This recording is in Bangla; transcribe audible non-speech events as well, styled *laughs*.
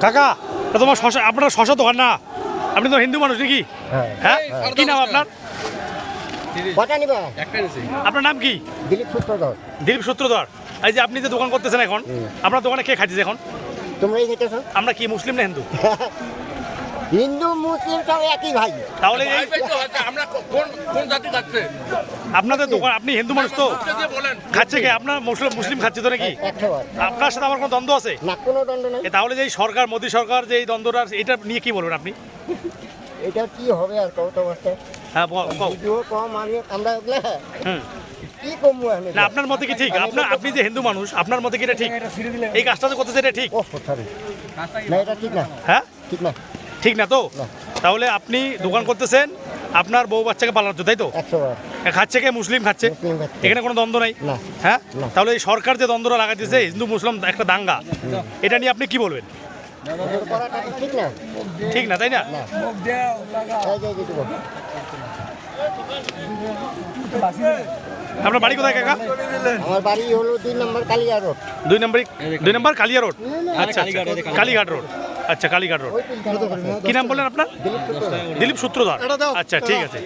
কাকা তোমার শশা আপনার শশা দোকান না। আপনি তো হিন্দু মানুষ নাকি? হ্যাঁ। হ্যাঁ? কি নাম আপনার? আপনার নাম কি? দিলীপ সূত্রধর। দিলীপ সূত্রধর। এই যে আপনি যে দোকান করতেছেন এখন আপনার দোকানে কে খাইছে এখন? তোমরাই খেতেছো আমরা কি মুসলিম না হিন্দু? *laughs* হিন্দু মুসলিম সব একই ভাই। তাহলে এই আমরা কোন কোন জাতি খাচ্ছে আপনাদের দোকান আপনি হিন্দু মানুষ তো। বলেন। খাচ্ছে কে? আপনার মুসলিম মুসলিম খাচ্ছে তো নাকি? একশো বার। আপনার সাথে আমার কোনো দ্বন্দ্ব আছে? না কোনো দণ্ড নেই। এ তাহলে যে এই সরকার মোদী সরকার যে এই দ্বন্দ্বটা এটা নিয়ে কি বলবেন আপনি? এটা কি হবে আর কত অবস্থা হ্যাঁ ব- কও। ভিডিও কম আমি আমরা ওগুলা হুম। কি কমবো আমি? না আপনার মতে কি ঠিক? আপনার আপনি যে হিন্দু মানুষ আপনার মতে কি এটা ঠিক? এই কাজটা তো করতেছে এটা ঠিক? ও সরি। না এটা ঠিক না। হ্যাঁ? ঠিক না। ঠিক না তো? তাহলে আপনি দোকান করতেছেন আপনার বউ বাচ্চাকে পালাচ্ছ তাই তো? খাচ্ছে কে? মুসলিম খাচ্ছে? এখানে কোনো দ্বন্দ্ব নাই? হ্যাঁ? তাহলে এই সরকার যে দ্বন্দ্বটা লাগাইতেছে হিন্দু মুসলিম একটা দাঙ্গা। এটা নিয়ে আপনি কি বলবেন? ঠিক না। তাই না। আপনার বাড়ি কোথায় কাকা? আমার বাড়ি হলো দুই নম্বর কালিয়া রোড। দুই নম্বর দুই নম্বর কালিয়া রোড? আচ্ছা আচ্ছা। কালীঘাট রোড। আচ্ছা কালীঘাট রোড। কি নাম বললেন আপনার? দিলীপ সূত্রধর। আচ্ছা ঠিক আছে।